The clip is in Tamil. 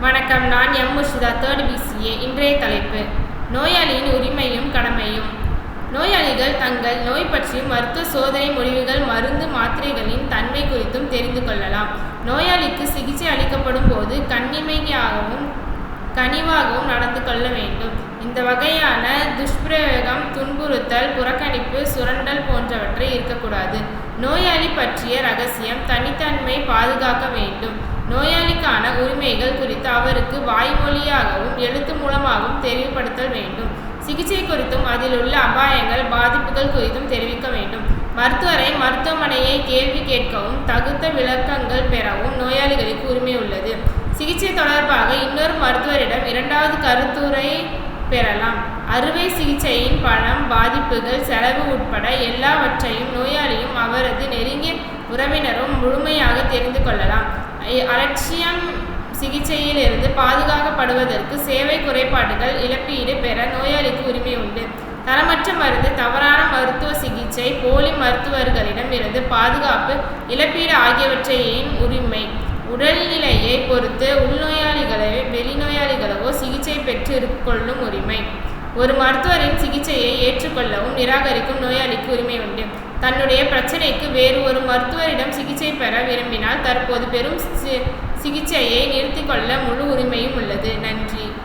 வணக்கம். நான் எம். முஷிதா தேர்ட் பிசிஏ இன்றைய தலைப்பு. நோயாளியின் உரிமையும் கடமையும். நோயாளிகள் தங்கள் நோய் பற்றியும் மருத்துவ சோதனை முடிவுகள் மருந்து மாத்திரைகளின் தன்மை குறித்தும் தெரிந்து கொள்ளலாம். நோயாளிக்கு சிகிச்சை அளிக்கப்படும் போது கண்ணிமையாகவும் கனிவாகவும் நடந்து கொள்ள வேண்டும். இந்த வகையான துஷ்பிரயோகம் துன்புறுத்தல் புறக்கணிப்பு சுரண்டல் போன்றவற்றை இருக்கக்கூடாது. நோயாளி பற்றிய ரகசியம் தனித்தன்மை பாதுகாக்க வேண்டும். உரிமைகள் குறித்து அவருக்கு வாய்மொழியாகவும் எழுத்து மூலமாகவும் தெரியப்படுத்தல் வேண்டும். சிகிச்சை குறித்தும் அதில் உள்ள அபாயங்கள் பாதிப்புகள் குறித்தும் தெரிவிக்க வேண்டும். மருத்துவரை மருத்துவமனையை கேள்வி கேட்கவும் தகுந்த விளக்கங்கள் பெறவும் நோயாளிகளுக்கு உரிமை உள்ளது. சிகிச்சை தொடர்பாக இன்னொரு மருத்துவரிடம் இரண்டாவது கருத்துரை பெறலாம். அறுவை சிகிச்சையின் பணம் பாதிப்புகள் செலவு உட்பட எல்லாவற்றையும் நோயாளியும் அவரது நெருங்கிய உறவினரும் முழுமையாக தெரிந்து கொள்ளலாம். அலட்சியம் சிகிச்சையில் சிகிச்சையிலிருந்து பாதுகாக்கப்படுவதற்கு சேவை குறைபாடுகள் இழப்பீடு பெற நோயாளிக்கு உரிமை உண்டு தரமற்ற மருந்து தவறான மருத்துவ சிகிச்சை போலி மருத்துவர்களிடம் இருந்து பாதுகாப்பு இழப்பீடு ஆகியவற்றையின் உரிமை. உடல்நிலையை பொறுத்து உள்நோயாளிகளை வெளிநோயாளிகளோ சிகிச்சை பெற்று கொள்ளும் உரிமை. ஒரு மருத்துவரின் சிகிச்சையை ஏற்றுக்கொள்ளவும் நிராகரிக்கும் நோயாளிக்கு உரிமை உண்டு. தன்னுடைய பிரச்சனைக்கு வேறு ஒரு மருத்துவரிடம் சிகிச்சை பெற விரும்பினால் தற்போது பெறும் சி- சிகிச்சையை நிறுத்திக் கொள்ள முழு உரிமையும் உள்ளது. நன்றி.